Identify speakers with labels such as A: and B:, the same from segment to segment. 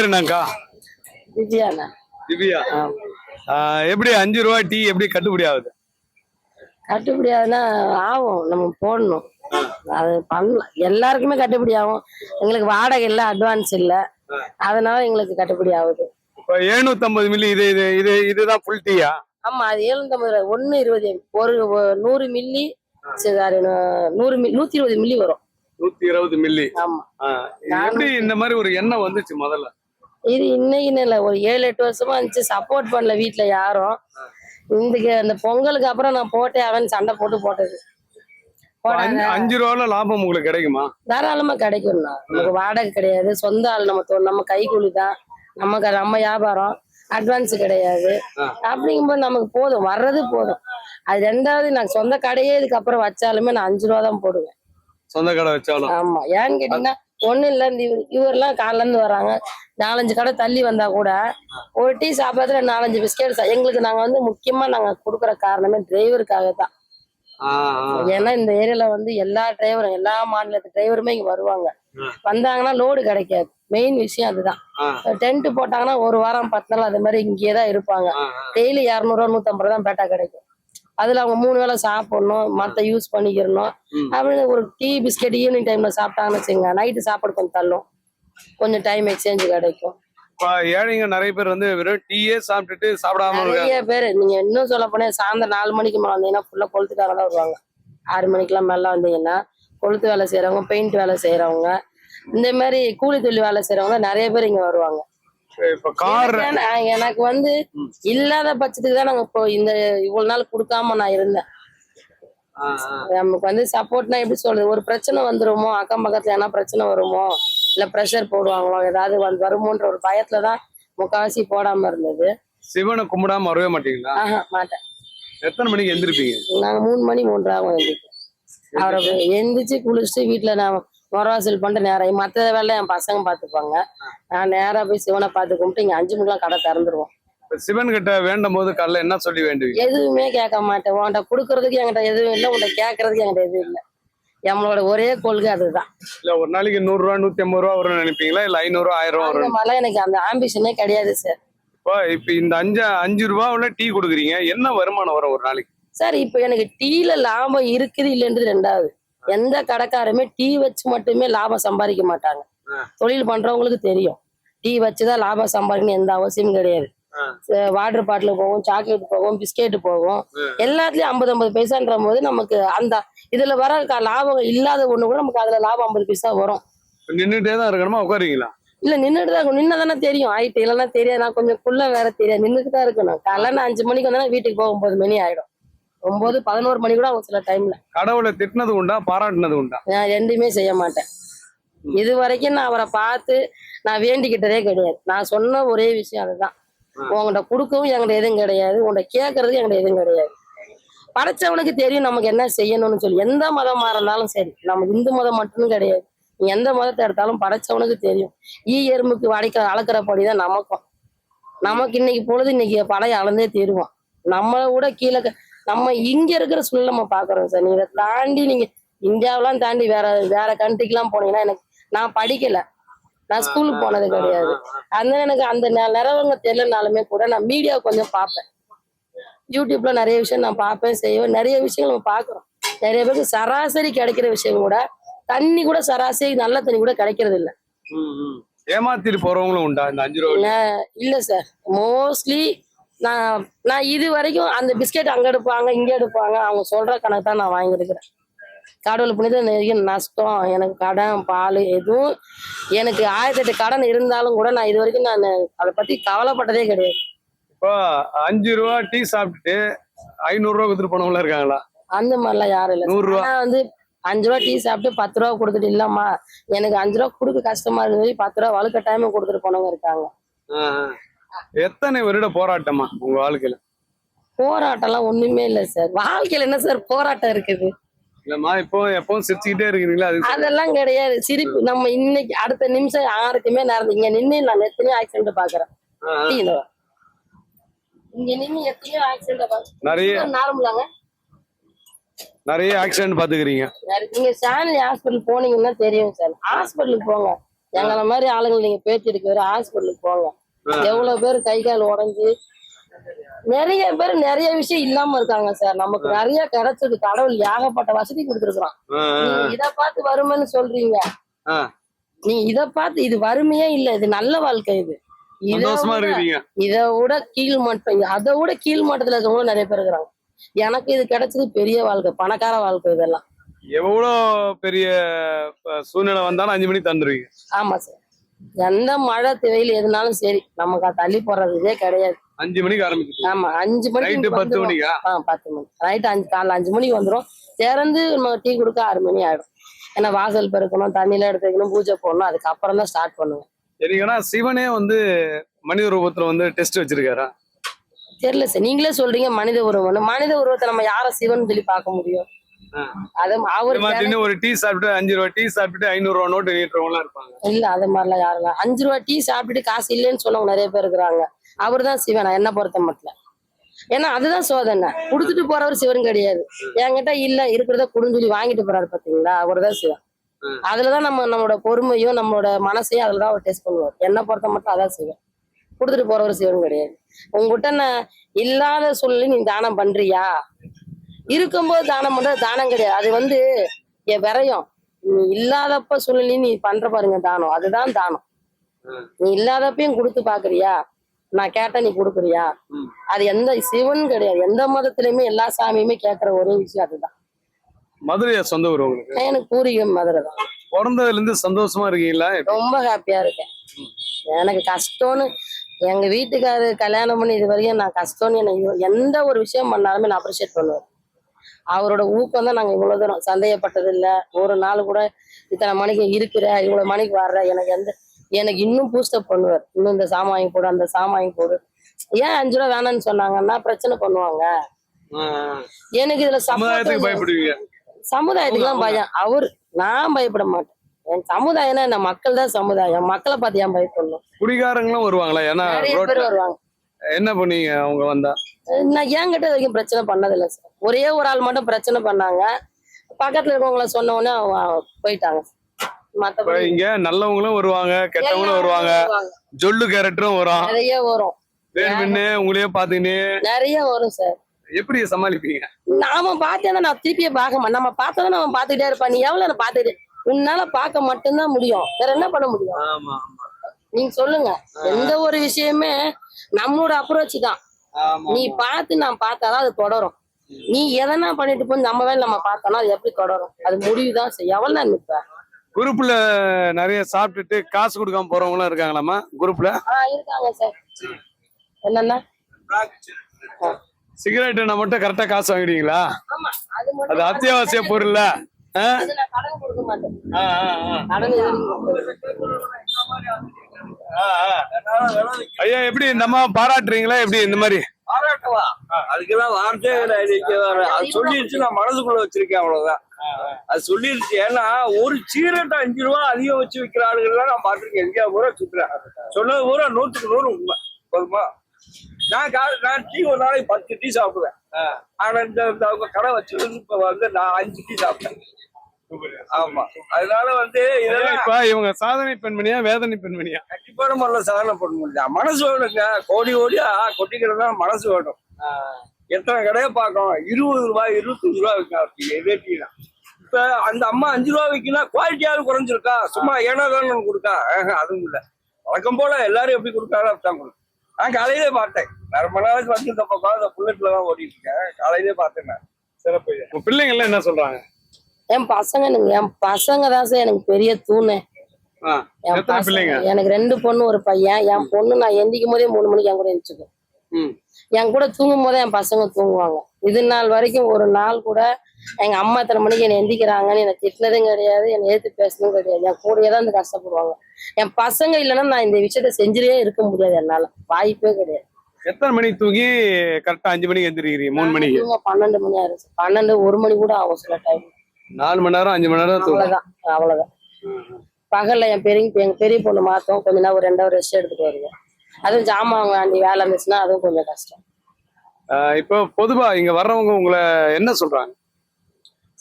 A: பேர் என்னக்கா
B: திவ்யாண்ணா.
A: திவ்யா. எப்படி அஞ்சு ரூபா டீ எப்படி கட்டுப்படி ஆகுது?
B: கட்டுப்படி ஆகுதுன்னா ஆகும். நம்ம போடணும். அது பண்ணலாம். எல்லாருக்குமே கட்டுப்படி ஆகும். எங்களுக்கு வாடகை இல்லை அட்வான்ஸ் இல்லை. அதனால எங்களுக்கு கட்டுப்படி ஆகுது.
A: இப்போ எழுநூத்தம்பது மில்லி இது இது இது இதுதான் ஃபுல் டீயா
B: ஆமா அது எழுநூத்தம்பது ரூபா ஒன்னு இருபது ஒரு நூறு மில்லி சரி நூறு மில்லி நூத்தி இருபது மில்லி வரும்.
A: நூத்தி இருபது மில்லி.
B: ஆமா.
A: எப்படி இந்த மாதிரி ஒரு எண்ணெய் வந்துச்சு முதல்ல?
B: இது இன்னைக்குன்னு இல்லை ஒரு ஏழு எட்டு வருஷமா இருந்துச்சு. சப்போர்ட் பண்ணல வீட்ல யாரும். இந்த அந்த பொங்கலுக்கு அப்புறம் நான் போட்டே அவன் சண்டை போட்டு போட்டது.
A: அஞ்சு- ரூபால லாபம் உங்களுக்கு கிடைக்குமா?
B: தாராளமா கிடைக்கும்ண்ணா. நமக்கு வாடகை கிடையாது. சொந்த ஆள் நம்ம நம்ம கைக்கூலி தான். நமக்கு நம்ம வியாபாரம். அட்வான்ஸ் கிடையாது. அப்படிங்கும்போது நமக்கு போதும். வர்றது போதும். அது ரெண்டாவது நான் சொந்த கடையே இதுக்கப்புறம் வச்சாலுமே நான் அஞ்சு ரூபா தான் போடுவேன்.
A: சொந்த கடை வச்சாலும்.
B: ஆமா. ஏன்னு கேட்டீங்கன்னா ஒண்ணும் இல்ல இந்த இவர் இவரெல்லாம் காலைல இருந்து வராங்க நாலஞ்சு கடை தள்ளி வந்தா கூட ஒரு டீ சாப்பிடறதுல நாலஞ்சு பிஸ்கெட் எங்களுக்கு நாங்க வந்து முக்கியமா நாங்க கொடுக்குற காரணமே டிரைவருக்காக தான். ஏன்னா இந்த ஏரியால வந்து எல்லா டிரைவரும் எல்லா மாநிலத்து டிரைவருமே இங்க வருவாங்க. வந்தாங்கன்னா லோடு கிடைக்காது. மெயின் விஷயம் அதுதான். டென்ட் போட்டாங்கன்னா ஒரு வாரம் பத்து நாள் அது மாதிரி இங்கேயே தான் இருப்பாங்க. டெய்லி இரநூறுவா நூத்தம்பது ரூபா தான் பேட்டா கிடைக்கும். அதுல அவங்க மூணு வேளை சாப்பிடணும் மத்த யூஸ் பண்ணிக்கிறணும். அப்படின்னு ஒரு டீ பிஸ்கெட் ஈவினிங் டைம்ல சாப்பிட்டாங்கன்னு வச்சுங்க நைட்டு சாப்பாடு கொஞ்சம் தள்ளும். கொஞ்சம் டைம் எக்ஸ்சேஞ்ச் கிடைக்கும்.
A: ஏழைங்க நிறைய பேர் வந்து வெறும் டீயே சாப்பிட்டுட்டு சாப்பிடாம
B: நிறைய பேர் நீங்க இன்னும் சொல்ல போனா சாயந்தரம் நாலு மணிக்கு மேல வந்தீங்கன்னா ஃபுல்லா கொளுத்துக்காரங்க தான் வருவாங்க. ஆறு மணிக்கெல்லாம் மேல வந்தீங்கன்னா கொளுத்து வேலை செய்யறவங்க பெயிண்ட் வேலை செய்யறவங்க இந்த மாதிரி கூலி தொழில் வேலை செய்யறவங்க நிறைய பேர் இங்க வருவாங்க.
A: இப்ப கார்
B: எனக்கு வந்து இல்லாத பட்சத்துக்கு தான் நாங்க இப்போ இந்த இவ்வளவு நாள் கொடுக்காம நான் இருந்தேன். நமக்கு வந்து சப்போர்ட்னா எப்படி சொல்றது? ஒரு பிரச்சனை வந்துருமோ அக்கம் பக்கத்துல என்ன பிரச்சனை வருமோ இல்ல ப்ரெஷர் போடுவாங்களோ ஏதாவது வந்து வருமோன்ற ஒரு பயத்துல தான் முக்காவாசி போடாம இருந்தது.
A: சிவனை கும்பிடாம வரவே மாட்டீங்களா?
B: மாட்டேன்.
A: எத்தனை மணிக்கு எந்திருப்பீங்க?
B: நாங்க மூணு மணி மூன்றரை ஆகும் எந்திரிக்க. அவரை எந்திரிச்சு குளிச்சுட்டு வீட்டுல நான் முறவாசல் பண்ணிட்டு நேரம். மற்ற வேலை என் பசங்க பார்த்துப்பாங்க நான் நேரா போய் சிவனை பார்த்து கும்பிட்டு இங்க அஞ்சு மணிக்கெல்லாம் கடை திறந்துருவோம்.
A: சிவன் கிட்ட வேண்டும் போது காலைல என்ன சொல்லி வேண்டுவீங்க?
B: எதுவுமே கேட்க மாட்டேன். உன்கிட்ட கொடுக்கறதுக்கு என்கிட்ட எதுவும் இல்லை. உன்கிட்ட கேட்கறதுக்கு என்கிட்ட எதுவும் இல்லை. நம்மளோட ஒரே கொள்கை அதுதான்.
A: இல்ல ஒரு நாளைக்கு நூறு ரூபா நூத்தி ஐம்பது ரூபா வரும்னு நினைப்பீங்களா? இல்ல ஐநூறு ஆயிரம் ரூபா வரும்
B: எனக்கு அந்த ஆம்பிஷனே கிடையாது சார்
A: இப்போ இப்ப இந்த அஞ்சு அஞ்சு ரூபாவுல டீ கொடுக்குறீங்க. என்ன வருமானம் வரும் ஒரு நாளைக்கு?
B: சார் இப்போ எனக்கு டீல லாபம் இருக்குது இல்லைன்றது ரெண்டாவது. எந்த கடைக்காரமே டீ வச்சு மட்டுமே லாபம் சம்பாதிக்க மாட்டாங்க. தொழில் பண்றவங்களுக்கு தெரியும். டீ வச்சுதான் லாபம் சம்பாதிக்கணும் எந்த அவசியமும் கிடையாது. வாட்டர் பாட்டில் போகும் சாக்லேட் போகும் பிஸ்கெட் போகும். எல்லாத்துலயும் ஐம்பது ஐம்பது பைசான்ற போது நமக்கு அந்த இதுல வர லாபம் இல்லாத ஒண்ணு கூட நமக்கு அதுல லாபம் ஐம்பது பைசா வரும்.
A: நின்னுட்டே தான் இருக்கணுமா? உட்காருவீங்களா?
B: இல்ல நின்றுட்டு தான் நின்னா தானே தெரியும். ஆயிட்டு இல்லைன்னா தெரியாது. நான் கொஞ்சம் குள்ள வேற தெரியாது. நின்றுட்டு தான் இருக்கணும். காலைல அஞ்சு மணிக்கு வந்தா வீட்டுக்கு போக ஒன்பது மணி ஆயிடும். ஒன்பது பதினோரு மணி கூட ஆகும் சில டைம்ல
A: கடவுளை திட்டினது உண்டா பாராட்டினது உண்டா?
B: நான் ரெண்டுமே செய்ய மாட்டேன். இது வரைக்கும் நான் அவரை பார்த்து நான் வேண்டிக்கிட்டதே கிடையாது. நான் சொன்ன ஒரே விஷயம் அதுதான். உங்கள்கிட்ட கொடுக்கவும் என்கிட்ட எதுவும் கிடையாது. உங்கள்கிட்ட கேட்கறதுக்கு என்கிட்ட எதுவும் கிடையாது. படைச்சவனுக்கு தெரியும் நமக்கு என்ன செய்யணும்னு சொல்லி. எந்த மதமா இருந்தாலும் சரி நம்ம இந்து மதம் மட்டும் கிடையாது. நீ எந்த மதத்தை எடுத்தாலும் படைச்சவனுக்கு தெரியும். ஈ எறும்புக்கு வடைக்க அளக்குறபடி தான் நமக்கும். நமக்கு இன்னைக்கு பொழுது இன்னைக்கு பழைய அளந்தே தீருவோம். நம்மளை விட கீழே நம்ம இங்க இருக்கிற சூழ்நிலை நம்ம பாக்குறோம் சார். நீங்க தாண்டி நீங்க இந்தியாவெல்லாம் தாண்டி வேற வேற கண்ட்ரிக்கெல்லாம் போனீங்கன்னா எனக்கு நான் படிக்கல. நான் ஸ்கூலுக்கு போனது கிடையாது. அதனால எனக்கு அந்த நிறவங்க தெரியலனாலுமே கூட நான் மீடியா கொஞ்சம் பார்ப்பேன். யூடியூப்ல நிறைய விஷயம் நான் பார்ப்பேன் செய்வேன். நிறைய விஷயங்கள் நம்ம பார்க்குறோம். நிறைய பேருக்கு சராசரி கிடைக்கிற விஷயம் கூட தண்ணி கூட சராசரி நல்ல தண்ணி கூட கிடைக்கிறது இல்ல.
A: ஏமாத்திட்டு போறவங்களும் உண்டா? இந்த அஞ்சு ரூபா
B: இல்ல சார். மோஸ்ட்லி நான் நான் இது வரைக்கும் அந்த பிஸ்கெட் அங்க எடுப்பாங்க இங்க எடுப்பாங்க. அவங்க சொல்ற கணக்கு தான் நான் வாங்கியிருக்கிறேன் கடவுள் புனித நிறைய நஷ்டம் எனக்கு கடன் பால் எதுவும் எனக்கு ஆயிரத்தி எட்டு கடன் இருந்தாலும் கூட நான் இது வரைக்கும் நான் அதை பத்தி கவலைப்பட்டதே கிடையாது.
A: இப்போ அஞ்சு ரூபா டீ சாப்பிட்டுட்டு ஐநூறு ரூபா கொடுத்துட்டு போனவங்களா இருக்காங்களா?
B: அந்த மாதிரிலாம் யாரும் இல்லை.
A: நூறு ரூபா.
B: வந்து அஞ்சு ரூபா டீ சாப்பிட்டு பத்து ரூபா கொடுத்துட்டு இல்லம்மா எனக்கு அஞ்சு ரூபா கொடுக்க கஷ்டமா சொல்லி பத்து ரூபா வலுக்கட்டாயமா கொடுத்துட்டு போனவங்க இருக்காங்க.
A: எத்தனை வருட போராட்டமா உங்க வாழ்க்கையில?
B: போராட்டம்லாம் ஒண்ணுமே இல்லை சார். வாழ்க்கையில என்ன சார் போராட்டம் இருக்குது?
A: இல்லம்மா இப்போ எப்பவும் சிரிச்சுக்கிட்டே இருக்கிறீங்களா? அது
B: அதெல்லாம் கிடையாது. சிரிப்பு. நம்ம இன்னைக்கு அடுத்த நிமிஷம் யாருக்குமே நடந்து இங்க நின்று நான் எத்தனையோ ஆக்சிடென்ட் பாக்குறேன். இங்க நின்று எத்தனையோ ஆக்சிடென்ட் பாக்குறேன்
A: நிறைய
B: நார்மலாங்க.
A: நிறைய ஆக்சிடென்ட் பாத்துக்கிறீங்க
B: நீங்க சாணி ஹாஸ்பிட்டல் போனீங்கன்னா தெரியும் சார். ஹாஸ்பிட்டலுக்கு போங்க. எங்களை மாதிரி ஆளுங்களை நீங்க பேட்டி எடுக்க வர ஹாஸ்பிட்டலுக்கு போங்க. எவ்வளவு பேர் கை கால் உடைஞ்சு நிறைய பேர் நிறைய விஷயம் இல்லாம இருக்காங்க சார். நமக்கு நிறைய கிடைச்சது. கடவுள் ஏகப்பட்ட வசதி நீங்க இத பார்த்து வறுமைன்னு சொல்றீங்க. நீங்க இத பார்த்து இது வறுமையே இல்ல. இது நல்ல வாழ்க்கை இது. இத விட- கீழ் மட்டம் அதை விட கீழ் மட்டத்துல இருக்கவங்களும் நிறைய பேர் இருக்கிறாங்க. எனக்கு இது கிடைச்சது பெரிய வாழ்க்கை பணக்கார வாழ்க்கை இதெல்லாம்.
A: எவ்வளவு பெரிய சூழ்நிலை வந்தாலும் அஞ்சு மணிக்கு தந்துருவீங்க.
B: ஆமா சார். எந்த மழை வெயில் எதுனாலும் சரி. நமக்கு தள்ளி போடுறது இதே கிடையாது.
A: அஞ்சு மணிக்கு ஆரம்பிச்சு
B: ஆமா அஞ்சு மணிக்கு
A: பத்து. மணிக்கா?
B: ஆ பத்து மணி. நைட்டு அஞ்சு காலைல அஞ்சு மணிக்கு வந்துடும் திறந்து நம்ம டீ கொடுக்க ஆறு மணி ஆயிடும். ஏன்னா வாசல் பெருக்கணும் தண்ணியில எடுத்து வைக்கணும் பூஜை போடணும். அதுக்கப்புறம் தான் ஸ்டார்ட் பண்ணுவேன்
A: சரிங்கன்னா சிவனே வந்து மனித ரூபத்துல வந்து டெஸ்ட் வச்சிருக்காரா?
B: தெரியல சார். நீங்களே சொல்றீங்க மனித உருவம் மனித உருவத்தை நம்ம யார சிவன் சொல்லி பார்க்க முடியும். அது அவர்
A: ஒரு டீ சாப்பிட்டு அஞ்சு ரூபா டீ சாப்பிட்டு ஐநூறு ரூபா நோட்டு நீட்டுறவங்க இருப்பாங்க.
B: இல்ல அது மாதிரிலாம் யாரும் இல்ல. அஞ்சு ரூபா டீ சாப்பிட்டுட்டு காசு இல்லைன்னு சொன்னவங்க நிறைய பேர் இருக்கிறாங்க. அவர் தான் சிவன் என்ன பொறுத்த மட்டும். ஏன்னா அதுதான் சோதனை. கொடுத்துட்டு போறவர் சிவன் கிடையாது. என்கிட்ட இல்ல இருக்கிறத குடுன்னு சொல்லி வாங்கிட்டு போறாரு பாத்தீங்களா? அவர் தான் சிவன். அதுலதான் நம்ம நம்மளோட பொறுமையும் நம்மளோட மனசையும் அதுலதான் அவர் டெஸ்ட் பண்ணுவார். என்ன பொறுத்த மட்டும் அதான் சிவன். கொடுத்துட்டு போறவர் சிவன் கிடையாது. உங்ககிட்ட நான் இல்லாத சொல்லி நீ தானம் பண்றியா? இருக்கும்போது தானம் பண்றது தானம் கிடையாது. அது வந்து என் விரயம். நீ இல்லாதப்ப சொல்லி நீ பண்ற பாருங்க தானம். அதுதான் தானம். நீ இல்லாதப்பையும் கொடுத்து பாக்குறியா? நான் கேட்டா நீ கொடுக்குறியா. அது எந்த சிவன் கிடையாது. எந்த மதத்திலயுமே எல்லா சாமியுமே கேட்கற ஒரே விஷயம் அதுதான்.
A: மதுரையா சொந்த ஊர் உங்களுக்கு?
B: எனக்கு பூரிகம் மதுரை தான்.
A: பிறந்ததுல இருந்து சந்தோஷமா இருக்கீங்களா?
B: ரொம்ப ஹாப்பியா இருக்கேன். எனக்கு கஷ்டம்னு எங்க வீட்டுக்காரு கல்யாணம் பண்ணி இது வரைக்கும் நான் கஷ்டம்னு எனக்கு எந்த ஒரு விஷயம் பண்ணாலுமே நான் அப்ரிஷியேட் பண்ணுவேன். அவரோட ஊக்கம் தான் நாங்க இவ்வளவு தூரம் சந்தேகப்பட்டது இல்ல ஒரு நாள் கூட இத்தனை மணிக்கு இருக்கிற இவ்வளவு மணிக்கு வர்ற எனக்கு எந்த எனக்கு இன்னும் பூஸ்டப் பண்ணுவார். இன்னும் இந்த சாமான் போடு அந்த சாமான் போடு ஏன் அஞ்சு ரூபா வேணாம்னு சொன்னாங்கன்னா பிரச்சனை பண்ணுவாங்க. எனக்கு இதுல
A: சமுதாயத்துக்கு பயப்படுவீங்க.
B: சமுதாயத்துக்குலாம் பயம். அவர் நான் பயப்பட மாட்டேன். என் சமுதாயம்னா என்ன? மக்கள் தான் சமுதாயம். மக்களை பார்த்து ஏன் பயப்படணும்?
A: குடிகாரங்களும் வருவாங்களா? ஏன்னா
B: வருவாங்க.
A: என்ன பண்ணீங்க அவங்க வந்தா?
B: நான் என்கிட்ட வரைக்கும் பிரச்சனை பண்ணதில்லை சார் ஒரே ஒரு ஆள் மட்டும் பிரச்சனை பண்ணாங்க. பக்கத்துல இருக்கவங்கள சொன்ன உடனே அவங்க போயிட்டாங்க மத்தபடி
A: இங்க நல்லவங்களும் வருவாங்க கெட்டவங்களும் வருவாங்க. ஜொல்லு கேரக்டரும் வரும்.
B: நிறைய வரும்.
A: வேணும்னு உங்களையே பாத்துக்கின்னு
B: நிறைய வரும் சார்
A: எப்படி சமாளிப்பீங்க?
B: நாம பார்த்தேன்னா நான் திருப்பியே பார்க்க மாட்டேன். நம்ம பார்த்ததான் நம்ம பார்த்துக்கிட்டே இருப்பான். நீ எவ்வளவு பார்த்துட்டு உன்னால பார்க்க மட்டும்தான் முடியும். வேற என்ன பண்ண முடியும்?
A: ஆமா.
B: நீங்க சொல்லுங்க. எந்த ஒரு விஷயமே நம்மளோட அப்ரோச் தான். நீ பார்த்து நான் பார்த்தாதான் அது தொடரும். நீ எதனா பண்ணிட்டு போய் நம்ம வேலை நம்ம பார்த்தோம்னா அது எப்படி தொடரும்? அது முடிவுதான் செய்யும். எவ்வளவு நேரம் நிற்ப
A: குரூப்ல நிறைய சாப்பிட்டுட்டு காசு கொடுக்காம போறவங்க இருக்காங்களாமா குரூப்ல?
B: இருக்காங்க சார். என்னன்னா?
A: சிகரெட் மட்டும் கரெக்டா காசு வாங்கிடுவீங்களா?
B: ஆமா அது
A: அத்தியாவசிய
B: நான் கடன் கொடுக்க மாட்டேன்.
A: ஐயா எப்படி இந்த அம்மா பாராட்டுறீங்களா? எப்படி இந்த மாதிரி?
C: பாராட்டவா? அதுக்கெல்லாம். அது சொல்லிருச்சு நான் மனசுக்குள்ள வச்சிருக்கேன் அவ்வளவுதான். அது சொல்லிருச்சு ஏன்னா ஒரு சீரட்டை அஞ்சு ரூபா அதிகம் வச்சு விற்கிற ஆளுகள்லாம் நான் பார்த்திருக்கேன். எங்கேயா பூரா சுத்துறேன் சொன்னது பூரா நூற்றுக்கு நூறு உண்மை. போதுமா? நான் கா நான் டீ ஒரு நாளைக்கு பத்து டீ சாப்பிடுவேன். ஆனா இந்த கடை வச்சிருந்து இப்ப வந்து நான் அஞ்சு டீ சாப்பிட்டேன். ஆமா. அதனால வந்து இதெல்லாம்
A: இப்ப இவங்க சாதனை பெண்மணியா வேதனை பெண்மணியா?
C: கண்டிப்பான முறையில் சாதனை பண்ண முடியும் மனசு வேணுங்க. கோடி கோடியா கொட்டிக்கிறதா மனசு வேணும். எத்தனை கடையை பார்க்கணும்? இருபது ரூபாய் இருபத்தஞ்சு ரூபா டீ தான் இப்ப அந்த அம்மா அஞ்சு ரூபா விற்கினா குவாலிட்டியாவது குறைஞ்சிருக்கா? சும்மா ஏனோ தானே கொடுக்கா அதுவும் இல்லை. வழக்கம் போல எல்லாரும் எப்படி கொடுக்காரோ அப்படிதான் கொடுக்கும். நான் காலையிலே பார்த்தேன். ரொம்ப நாளைக்கு வந்து இந்த பக்கம் அந்த புல்லட்ல தான் ஓடிட்டு இருக்கேன். காலையிலே பார்த்தேன் நான். சிறப்பு
A: உங்க பிள்ளைங்க எல்லாம் என்ன சொல்றாங்க?
B: என் பசங்க எனக்கு என் பசங்க தான் சார் எனக்கு பெரிய தூணு. என் பசங்க எனக்கு ரெண்டு பொண்ணு ஒரு பையன். என் பொண்ணு நான் எந்திக்கும் போதே மூணு மணிக்கு என் கூட எழுந்துச்சுக்கும்
A: ம்.
B: என் கூட தூங்கும் போதே என் பசங்க தூங்குவாங்க. இது நாள் வரைக்கும் ஒரு நாள் கூட எங்க அம்மா இத்தனை மணிக்கு என்னை எந்திக்கிறாங்கன்னு என்னை திட்டினதும் கிடையாது என்னை ஏத்து பேசுனதும் கிடையாது. என் கூடயே தான் வந்து கஷ்டப்படுவாங்க. என் பசங்க இல்லைன்னா நான் இந்த விஷயத்த செஞ்சுட்டே இருக்க முடியாது என்னால. வாய்ப்பே கிடையாது.
A: எத்தனை மணிக்கு தூங்கி கரெக்டா அஞ்சு மணிக்கு எந்திரிக்கிறீங்க? மூணு மணிக்கு?
B: பன்னெண்டு மணி ஆயிடுச்சு பன்னெண்டு ஒரு மணி கூட ஆகும் சில டைம்
A: நாலு மணி நேரம் அஞ்சு மணி நேரம்
B: அவ்வளவுதான் அவ்வளவுதான். பகல்ல என் பெரிய எங்க பெரிய பொண்ணு மாத்தோம் கொஞ்ச நேரம் ஒரு ரெண்டு ஹவர் ரெஸ்ட் எடுத்துட்டு வருவேன் அதுவும் ஜாமான் வாண்டி வேலை இருந்துச்சுன்னா அதுவும் கொஞ்சம் கஷ்டம்.
A: இப்போ பொதுவா இங்க வர்றவங்க உங்களை என்ன சொல்றாங்க?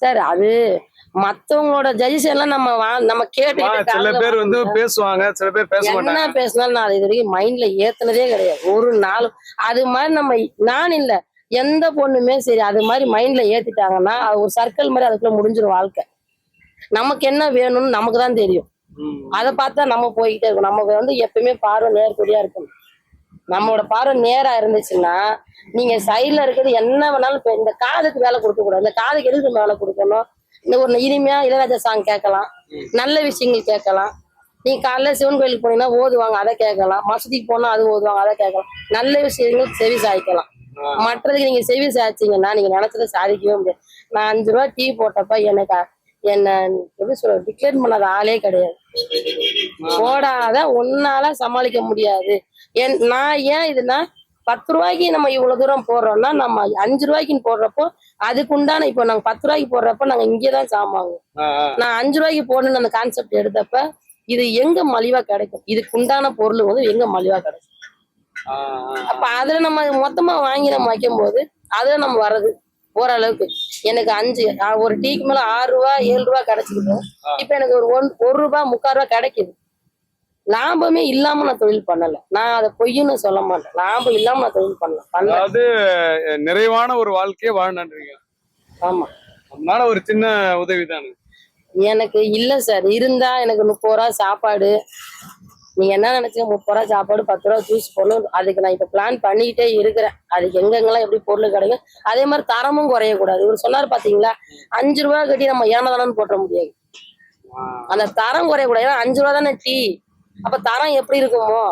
B: சார் அது மத்தவங்களோட ஜட்ஜஸ் எல்லாம் நம்ம நம்ம கேட்டு
A: சில பேர் வந்து பேசுவாங்க சில பேர் பேச
B: என்ன
A: மாட்டாங்க.
B: பேசினாலும் நான் இது வரைக்கும் மைண்ட்ல ஏத்துனதே கிடையாது. ஒரு நாள் அது மாதிரி நம்ம நான் இல்ல. எந்த பொண்ணுமே சரி அது மாதிரி மைண்ட்ல ஏத்திட்டாங்கன்னா அது ஒரு சர்க்கிள் மாதிரி அதுக்குள்ள முடிஞ்சிடும் வாழ்க்கை. நமக்கு என்ன வேணும்னு நமக்கு தான் தெரியும். அதை பார்த்தா நம்ம போய்கிட்டே இருக்கணும் நமக்கு வந்து எப்பயுமே பார்வை நேர்கொடியா இருக்கணும். நம்மளோட பார்வை நேரா இருந்துச்சுன்னா நீங்க சைடுல இருக்கிறது என்ன வேணாலும் இந்த காதுக்கு வேலை கொடுக்க கூடாது. இந்த காதுக்கு எதுக்கு வேலை கொடுக்கணும்? இந்த ஒரு இனிமையா இளையராஜா சாங் கேட்கலாம். நல்ல விஷயங்கள் கேட்கலாம். நீ காலைல சிவன் கோயிலுக்கு போனீங்கன்னா ஓதுவாங்க அதை கேட்கலாம். மசூதிக்கு போனா அது ஓதுவாங்க அதை கேட்கலாம். நல்ல விஷயங்கள் செவி சாய்க்கலாம். மற்றதுக்கு நீங்க செவி சாய்ச்சிங்கன்னா நீங்க நினைச்சதை சாதிக்கவே முடியாது. நான் அஞ்சு ரூபா டீ போட்டப்ப எனக்கு என்ன எப்படி சொல்ற டிக்ளேர் பண்ணாத ஆளே கிடையாது. போடாத உன்னால சமாளிக்க முடியாது. என் நான் ஏன் இதுனா பத்து ரூபாய்க்கு நம்ம இவ்வளவு தூரம் போடுறோம்னா நம்ம அஞ்சு ரூபாய்க்கு போடுறப்போ அதுக்கு உண்டான இப்போ நாங்க பத்து ரூபாய்க்கு போடுறப்ப நாங்க இங்கே தான் சாமாங்க. நான் அஞ்சு ரூபாய்க்கு போடணும்னு அந்த கான்செப்ட் எடுத்தப்ப இது எங்க மலிவா கிடைக்கும்? இதுக்கு உண்டான பொருள் வந்து எங்க மலிவா கிடைக்கும். அப்ப அதுல நம்ம மொத்தமா வாங்கி நம்ம வைக்கும் போது அதுல நம்ம வர்றது ஓரளவுக்கு. எனக்கு அஞ்சு ஒரு டீக்கு மேல ஆறு ரூபா ஏழு ரூபா கிடைச்சிக்கிட்டு இப்ப எனக்கு ஒரு ஒன் ஒரு ரூபா முக்கால் ரூபா கிடைக்குது. லாபமே இல்லாம நான் தொழில் பண்ணல. நான் அதை பொய்ன்னு சொல்ல மாட்டேன். லாபம் இல்லாம நான் தொழில் பண்ணல.
A: அதாவது நிறைவான ஒரு வாழ்க்கையை வாழணுன்றீங்க
B: ஆமா.
A: அதனால ஒரு சின்ன உதவி தானே
B: எனக்கு இல்ல சார். இருந்தா எனக்கு முப்பது ரூபா சாப்பாடு நீங்க என்ன நினைச்சீங்க முப்பது ரூபா சாப்பாடு பத்து ரூபா ஜூஸ் போடணும். அதுக்கு நான் இப்ப பிளான் பண்ணிக்கிட்டே இருக்கிறேன். அதுக்கு எங்கெங்கெல்லாம் எப்படி பொருள் கிடைக்கும் அதே மாதிரி தரமும் குறையக்கூடாது. இவர் சொன்னார் பாத்தீங்களா? அஞ்சு ரூபா கட்டி நம்ம ஏனதானு போட்ட முடியாது. அந்த தரம் குறையக்கூடாது. ஏன்னா அஞ்சு ரூபா தானே டீ. அப்ப தரம் எப்படி இருக்குமோ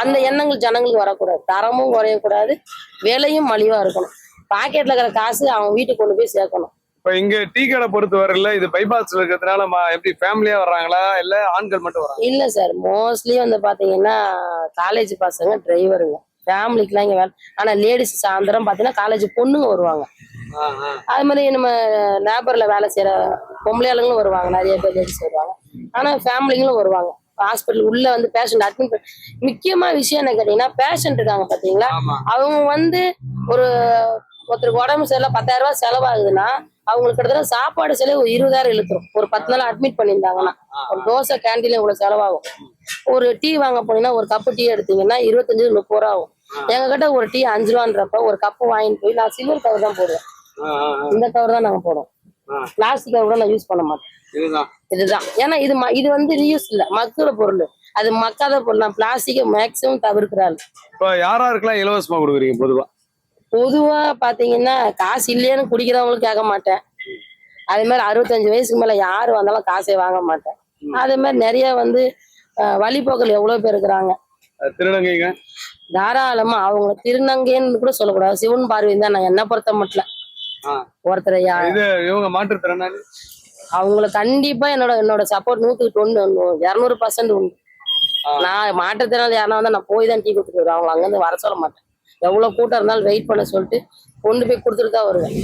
B: அந்த எண்ணங்கள் ஜனங்களுக்கு வரக்கூடாது. தரமும் குறையக்கூடாது. விலையும் மலிவா இருக்கணும். பாக்கெட்ல இருக்கிற காசு அவன் வீட்டுக்கு கொண்டு போய் சேர்க்கணும்.
A: இப்ப இங்க டீ கடை பொறுத்த வரையில இது பைபாஸ்ல இருக்கிறதுனால எப்படி ஃபேமிலியா வர்றாங்களா? இல்ல ஆண்கள் மட்டும் வராங்க
B: இல்ல சார் மோஸ்ட்லி வந்து பாத்தீங்கன்னா காலேஜ் பசங்க டிரைவருங்க ஃபேமிலிக்குலாம் இங்க வேலை ஆனா லேடிஸ் சாயந்தரம் பாத்தீங்கன்னா காலேஜ் பொண்ணுங்க வருவாங்க. அது மாதிரி நம்ம லேபர்ல வேலை செய்யற பொம்பளை ஆளுங்களும் வருவாங்க நிறைய பேர் லேடிஸ் வருவாங்க. ஆனா ஃபேமிலிங்களும் வருவாங்க. ஹாஸ்பிட்டல் உள்ள வந்து பேஷண்ட் அட்மிட் முக்கியமா விஷயம் என்ன கேட்டீங்கன்னா பேஷண்ட் இருக்காங்க பாத்தீங்களா? அவங்க வந்து ஒரு ஒருத்தருக்கு உடம்பு சரியில்லை பத்தாயிரம் ரூபாய் செலவாகுதுன்னா அவங்களுக்கு கிட்டத்தட்ட சாப்பாடு செலவு ஒரு இருபதாயிரம் இழுத்துரும். ஒரு பத்து நாள் அட்மிட் பண்ணியிருந்தாங்கன்னா ஒரு தோசை கேண்டீன்ல இவ்வளவு செலவாகும். ஒரு டீ வாங்க போனீங்கன்னா ஒரு கப்பு டீ எடுத்தீங்கன்னா இருபத்தஞ்சு முப்பது ரூபா ஆகும். எங்க கிட்ட ஒரு டீ அஞ்சு ரூபான்றப்ப ஒரு கப்பு வாங்கிட்டு போய் நான் சில்வர் கவர் தான் போடுவேன். இந்த கவர் தான் நாங்க போடுவோம். பிளாஸ்டிக் கவர் கூட நான் யூஸ் பண்ண மாட்டேன்.
A: இதுதான்.
B: ஏன்னா இது இது வந்து ரீயூஸ் இல்ல. மக்குற பொருள். அது மக்காத பொருள். நான் பிளாஸ்டிக்கை மேக்சிமம் தவிர்க்கிறாள்
A: இப்ப யார் யாருக்கெல்லாம் இலவசமா கொடுக்குறீங்க பொதுவா?
B: பொதுவா பாத்தீங்கன்னா காசு இல்லையேன்னு குடிக்கிறவங்களும் கேட்க மாட்டேன். அதே மாதிரி அறுபத்தஞ்சு வயசுக்கு மேல யாரு வந்தாலும் காசே வாங்க மாட்டேன். அதே மாதிரி நிறைய வந்து அஹ், வழிபோக்கல் எவ்வளவு பேர் இருக்கிறாங்க.
A: திருநங்கைங்க?
B: தாராளமா அவங்க திருநங்கைன்னு கூட சொல்லக்கூடாது. சிவன் பார்வை தான் நான் என்ன பொறுத்த மட்டும். ஒருத்தரை
A: இவங்க மாற்றுத்திறனாளி
B: அவங்களுக்கு கண்டிப்பா என்னோட என்னோட சப்போர்ட் நூத்துக்கு தொண்ணூறு இரநூறு பர்சன்ட் உண்டு. நான் மாற்றுத்திறனாளி யாருனா வந்தா நான் போய் தான் டீ கொடுத்துட்டு வருவேன். அவங்க அங்கிருந்து வர சொல்ல மாட்டேன். எவ்வளவு கூட்டம் இருந்தாலும் வெயிட் பண்ண சொல்லிட்டு கொண்டு போய் கொடுத்துட்டு தான் வருவேன்.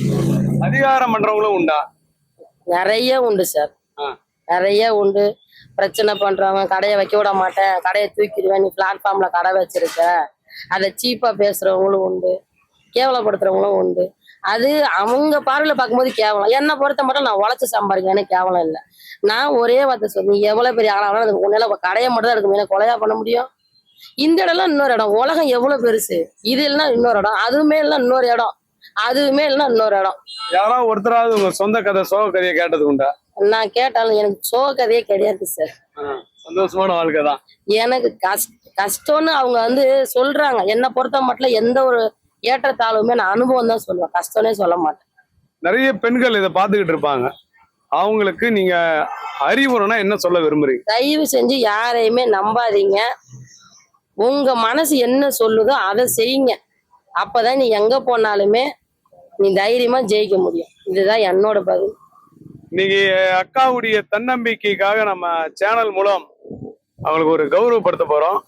A: அதிகாரம் பண்றவங்களும் உண்டா?
B: நிறைய உண்டு சார். நிறைய உண்டு. பிரச்சனை பண்றவங்க கடையை வைக்க விட மாட்டேன். கடையை தூக்கிடுவேன். நீ பிளாட்ஃபார்ம்ல கடை வச்சிருக்க. அதை சீப்பா பேசுறவங்களும் உண்டு. கேவலப்படுத்துறவங்களும் உண்டு. அது அவங்க பார்வையில பார்க்கும்போது கேவலம். என்னை பொறுத்த மட்டும் நான் உழைச்சு சம்பாதிக்கிறேன் எனக்கு கேவலம் இல்லை. நான் ஒரே வார்த்தை சொல்லி எவ்வளவு பெரிய அதுக்கு உன்னால கடையை மட்டும் தான் எடுக்க முடியும். கொலையா பண்ண முடியும்? இந்த இடம்லாம் இன்னொரு இடம். உலகம் எவ்வளவு பெருசு? இது இல்லைன்னா இன்னொரு இடம். அதுவுமே இல்லைன்னா இன்னொரு இடம். அதுவுமே இல்லைன்னா இன்னொரு இடம்.
A: யாராவது ஒருத்தராவது உங்க சொந்த கதை சோக கதையை கேட்டது உண்டா?
B: நான் கேட்டாலும் எனக்கு சோக கதையே கிடையாது சார்
A: சந்தோஷமான வாழ்க்கை தான்.
B: எனக்கு கஷ் கஷ்டம்னு அவங்க வந்து சொல்றாங்க. என்னை பொறுத்த மட்டும் எந்த ஒரு ஏற்றத்தாழ்வுமே நான் அனுபவம் தான் சொல்லுவேன். கஷ்டம்னே சொல்ல மாட்டேன்.
A: நிறைய பெண்கள் இதை பார்த்துக்கிட்டு இருப்பாங்க. அவங்களுக்கு நீங்க அறிவுரைனா என்ன சொல்ல விரும்புறீங்க?
B: தயவு செஞ்சு யாரையுமே நம்பாதீங்க. உங்க மனசு என்ன சொல்லுதோ அதை செய்யுங்க. அப்பதான் நீ எங்க போனாலுமே நீ தைரியமா ஜெயிக்க முடியும். இதுதான் என்னோட பதில்.
A: இன்னைக்கு அக்காவுடைய தன்னம்பிக்கைக்காக நம்ம சேனல் மூலம் அவங்களுக்கு ஒரு கௌரவப்படுத்த போறோம்.